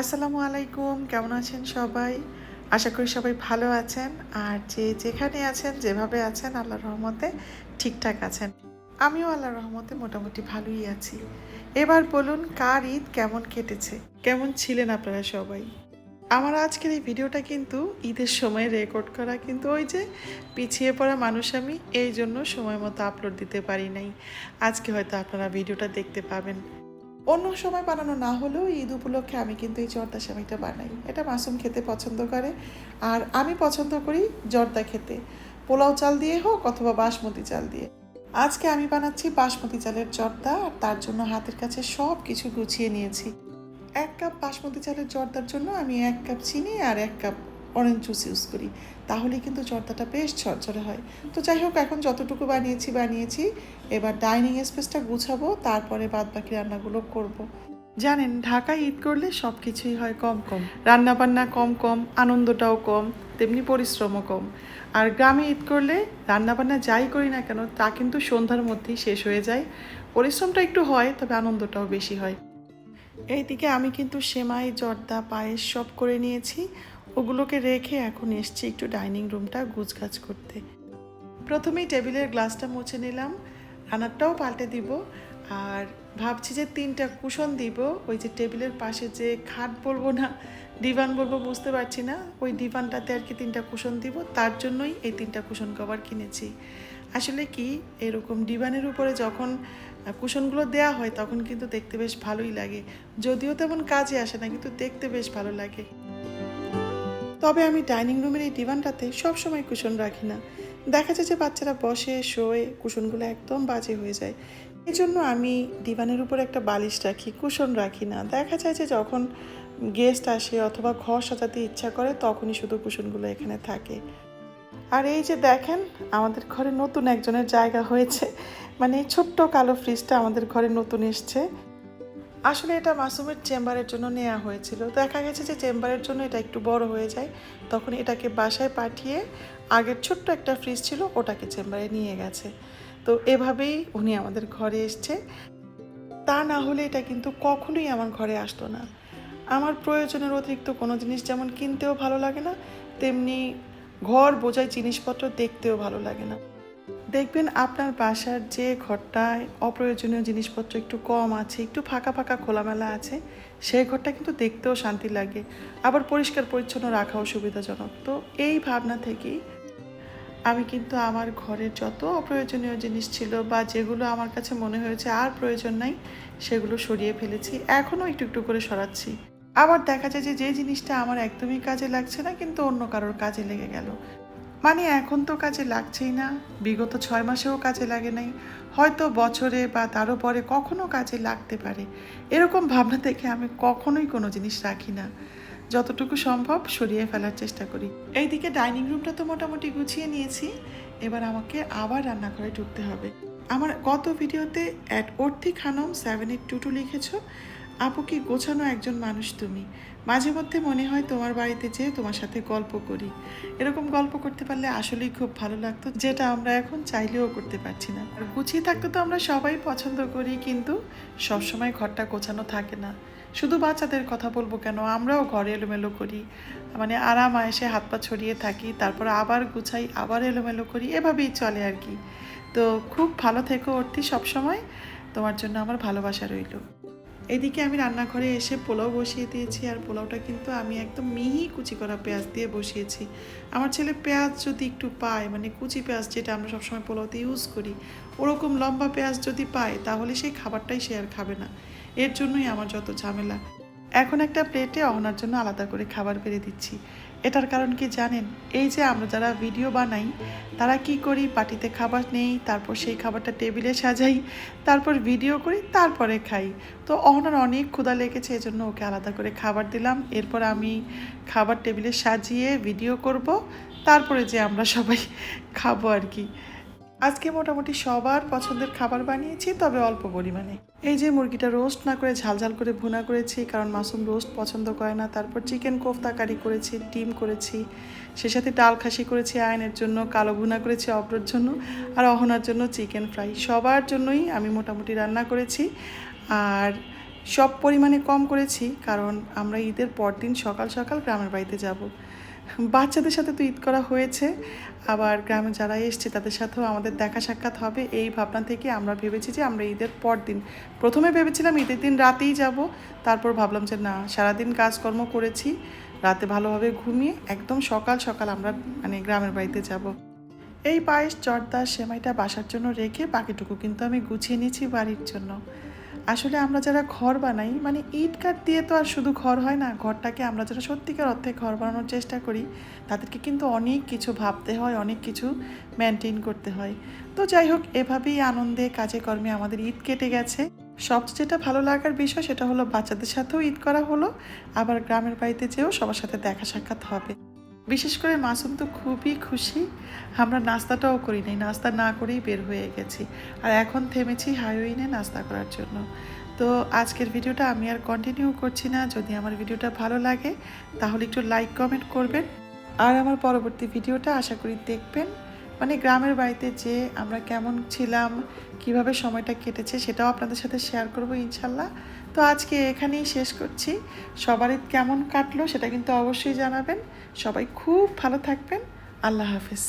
আসসালামু আলাইকুম, কেমন আছেন সবাই? আশা করি সবাই ভালো আছেন। আর যে যেখানে আছেন, যেভাবে আছেন, আল্লাহর রহমতে ঠিকঠাক আছেন। আমিও আল্লাহর রহমতে মোটামুটি ভালোই আছি। এবার বলুন, কার ঈদ কেমন কেটেছে? কেমন ছিলেন আপনারা সবাই? আমার আজকের এই ভিডিওটা কিন্তু ঈদের সময় রেকর্ড করা, কিন্তু ওই যে পিছিয়ে পড়া মানুষ আমি এই জন্য সময় মতো আপলোড দিতে পারি নাই। আজকে হয়তো আপনারা ভিডিওটা দেখতে পাবেন। অন্য সময় বানানো না হলেও ঈদ উপলক্ষে আমি কিন্তু এই জর্দা সেমাইটা বানাই। এটা মাসুম খেতে পছন্দ করে। আর আমি পছন্দ করি জর্দা খেতে। পোলাও চাল দিয়ে হোক অথবা বাসমতি চাল দিয়ে। আজকে আমি বানাচ্ছি বাসমতি চালের জর্দা আর তার জন্য হাতের কাছে সব কিছু গুছিয়ে নিয়েছি। এক কাপ বাসমতি চালের জর্দার জন্য আমি এক কাপ চিনি আর এক কাপ অরেঞ্জ জুস ইউজ করি। তাহলে কিন্তু জর্দাটা বেশ ঝরঝরে হয়। তো যাই হোক, এখন যতটুকু বানিয়েছি বানিয়েছি। এবার ডাইনিং স্পেসটা গুছাবো, তারপরে বাদ বাকি রান্নাগুলো করব। জানেন, ঢাকায় ঈদ করলে সব কিছুই হয় কম কম। রান্না বান্না কম কম, আনন্দটাও কম, তেমনি পরিশ্রমও কম। আর গ্রামে ঈদ করলে রান্না বান্না যাই করি না কেন, তা কিন্তু সন্ধ্যার মধ্যেই শেষ হয়ে যায়। পরিশ্রমটা একটু হয়, তবে আনন্দটাও বেশি হয়। এইদিকে আমি কিন্তু সেমাই, জর্দা, পায়েস সব করে নিয়েছি। ওগুলোকে রেখে এখন এসছি একটু ডাইনিং রুমটা গুছগাছ করতে। প্রথমেই টেবিলের গ্লাসটা মুছে নিলাম রান্নারটাও পাল্টে দিব, আর ভাবছি যে তিনটা কুশন দিব। ওই যে টেবিলের পাশে যে খাট বলব না, ডিভান বলব বুঝতে পারছি না, ওই ডিভানটাতে আর কি তিনটা কুশন দিব, তার জন্যই এই তিনটা কুশন কভার কিনেছি। আসলে কি, এরকম ডিভানের উপরে যখন কুশনগুলো দেয়া হয় তখন কিন্তু দেখতে বেশ ভালোই লাগে, যদিও তেমন কাজে আসে না, কিন্তু দেখতে বেশ ভালো লাগে। তবে আমি ডাইনিং রুমের এই ডিভানটাতে সবসময় কুশন রাখি না। দেখা যায় যে বাচ্চারা বসে, শোয়ে কুশনগুলো একদম বাজে হয়ে যায়। এই জন্য আমি ডিভানের উপর একটা বালিশ রাখি, কুশন রাখি না। দেখা যায় যে যখন গেস্ট আসে অথবা ঘর সাজাতে ইচ্ছা করে, তখনই শুধু কুশনগুলো এখানে থাকে। আর এই যে দেখেন, আমাদের ঘরে নতুন একজনের জায়গা হয়েছে। মানে এই ছোট্ট কালো ফ্রিজটা আমাদের ঘরে নতুন এসছে। আসলে এটা মাসুমের চেম্বারের জন্য নেওয়া হয়েছিল। দেখা গেছে যে চেম্বারের জন্য এটা একটু বড় হয়ে যায়। তখন এটাকে বাসায় পাঠিয়ে আগের ছোট্ট একটা ফ্রিজ ছিল, ওটাকে চেম্বারে নিয়ে গেছে। তো এভাবেই উনি আমাদের ঘরে এসছে। তা না হলে এটা কিন্তু কখনোই আমার ঘরে আসতো না। আমার প্রয়োজনের অতিরিক্ত কোনো জিনিস যেমন কিনতেও ভালো লাগে না, তেমনি ঘর বোঝায় জিনিসপত্র দেখতেও ভালো লাগে না। দেখবেন আপনার বাসার যে ঘরটায় অপ্রয়োজনীয় জিনিসপত্র একটু কম আছে, একটু ফাঁকা ফাঁকা খোলামেলা আছে, সেই ঘরটা কিন্তু দেখতেও শান্তি লাগে। আবার পরিষ্কার পরিচ্ছন্ন রাখাও সুবিধাজনক। তো এই ভাবনা থেকেই আমি কিন্তু আমার ঘরের যত অপ্রয়োজনীয় জিনিস ছিল বা যেগুলো আমার কাছে মনে হয়েছে আর প্রয়োজন নাই, সেগুলো সরিয়ে ফেলেছি। এখনও একটু একটু করে সরাচ্ছি। আবার দেখা যায় যে যে জিনিসটা আমার একদমই কাজে লাগছে না, কিন্তু অন্য কারোর কাজে লেগে গেল। মানে এখন তো কাজে লাগছেই না। বিগত ছয় মাসেও কাজে লাগে নাই। হয়তো বছরে বা তারও পরে কখনো কাজে লাগতে পারে। এরকম ভাবনা থেকে আমি কখনোই কোনো জিনিস রাখি না। যতটুকু সম্ভব সরিয়ে ফেলার চেষ্টা করি। এইদিকে ডাইনিং রুমটা তো মোটামুটি গুছিয়ে নিয়েছি। এবার আমাকে আবার রান্নাঘরে ঢুকতে হবে। আমার গত ভিডিওতে at Arthi Khanam seven eight two two লিখেছো। আপু কি গোছানো একজন মানুষ তুমি? মাঝে মধ্যে মনে হয় তোমার বাড়িতে যেয়ে তোমার সাথে গল্প করি। এরকম গল্প করতে পারলে আসলেই খুব ভালো লাগতো, যেটা আমরা এখন চাইলেও করতে পারছি না। আর গুছিয়ে থাকতে তো আমরা সবাই পছন্দ করি, কিন্তু সবসময় ঘরটা গোছানো থাকে না। শুধু বাচ্চাদের কথা বলব কেন? আমরাও ঘরে এলোমেলো করি। মানে আরাম আয়েসে হাত পা ছড়িয়ে থাকি, তারপর আবার গুছাই, আবার এলোমেলো করি, এভাবেই চলে আর কি। তো খুব ভালো থেকো অর্থি সবসময়। তোমার জন্য আমার ভালোবাসা রইল। এদিকে আমি রান্নাঘরে এসে পোলাও বসিয়ে দিয়েছি, আর পোলাওটা কিন্তু আমি একদম মিহি কুচি করা পেঁয়াজ দিয়ে বসিয়েছি। আমার ছেলে পেঁয়াজ যদি একটু পায় মানে কুচি পেঁয়াজ যেটা আমরা সবসময় পোলাওতে ইউজ করি, ওরকম লম্বা পেঁয়াজ যদি পায়, তাহলে সেই খাবারটাই সে আর খাবে না। এর জন্যই আমার যত ঝামেলা। এখন একটা প্লেটে অহনার জন্য আলাদা করে খাবার বেড়ে দিচ্ছি। এটার কারণ কি জানেন? এই যে আমরা যারা ভিডিও বানাই, তারা কি করি? পার্টিতে খাবার নেই, তারপর সেই খাবারটা টেবিলে সাজাই, তারপর ভিডিও করি, তারপরে খাই। তো অহনার অনেক ক্ষুধা লেগেছে, এজন্য ওকে আলাদা করে খাবার দিলাম। এরপর আমি খাবার টেবিলে সাজিয়ে ভিডিও করব, তারপরে যে আমরা সবাই খাব আর কি। আজকে মোটামুটি সবার পছন্দের খাবার বানিয়েছি, তবে অল্প পরিমাণে। এই যে মুরগিটা রোস্ট না করে ঝালঝাল করে ভুনা করেছি, কারণ মাসুম রোস্ট পছন্দ করে না, তারপর চিকেন কোফতা কারি করেছি, ডিম করেছি, সে সাথে ডাল খাসি করেছি, আয়নের জন্য কালো ভুনা করেছি, অব্রর জন্য, আর অহনার জন্য চিকেন ফ্রাই সবার জন্যই আমি মোটামুটি রান্না করেছি, আর সব পরিমাণে কম করেছি, কারণ আমরা ঈদের পরদিন সকাল সকাল গ্রামের বাড়িতে যাব। বাচ্চাদের সাথে তো ঈদ করা হয়েছে, আবার গ্রামে যারা এসছে তাদের সাথেও আমাদের দেখা সাক্ষাৎ হবে। এই ভাবনা থেকে আমরা ভেবেছি যে আমরা ঈদের পর দিন প্রথমে ভেবেছিলাম ঈদের দিন রাতেই যাব, তারপর ভাবলাম যে না, সারাদিন কাজকর্ম করেছি, রাতে ভালোভাবে ঘুমিয়ে একদম সকাল সকাল আমরা মানে গ্রামের বাড়িতে যাব। এই পায়েস, জর্দা, সেমাইটা বাসার জন্য রেখে বাকিটুকু কিন্তু আমি গুছিয়ে নিয়েছি বাড়ির জন্য। আসলে আমরা যারা ঘর বানাই মানে ইট কাঠ দিয়ে তো আর শুধু ঘর হয় না, ঘরটাকে আমরা যারা সত্যিকার অর্থে ঘর বানানোর চেষ্টা করি, তাদেরকে কিন্তু অনেক কিছু ভাবতে হয়, অনেক কিছু মেনটেন করতে হয়। তো যাই হোক, এভাবেই আনন্দে কাজে কর্মে আমাদের ঈদ কেটে গেছে। সবচেয়ে যেটা ভালো লাগার বিষয় সেটা হলো বাচ্চাদের সাথেও ঈদ করা হলো, আবার গ্রামের বাড়িতে যেও সবার সাথে দেখা সাক্ষাৎ হবে। বিশেষ করে মাসুম তো খুবই খুশি। আমরা নাস্তাটাও করি নাই, নাস্তা না করেই বের হয়ে গেছি। আর এখন থেমেছি হাইওয়েনে নাস্তা করার জন্য। তো আজকের ভিডিওটা আমি আর কন্টিনিউ করছি না। যদি আমার ভিডিওটা ভালো লাগে, তাহলে একটু লাইক কমেন্ট করবেন। আর আমার পরবর্তী ভিডিওটা আশা করি দেখবেন। মানে গ্রামের বাড়িতে যে আমরা কেমন ছিলাম, কীভাবে সময়টা কেটেছে সেটাও আপনাদের সাথে শেয়ার করব ইনশাল্লাহ। তো আজকে এখানেই শেষ করছি। সবারই কেমন কাটলো সেটা কিন্তু অবশ্যই জানাবেন। সবাই খুব ভালো থাকবেন। আল্লাহ হাফিজ।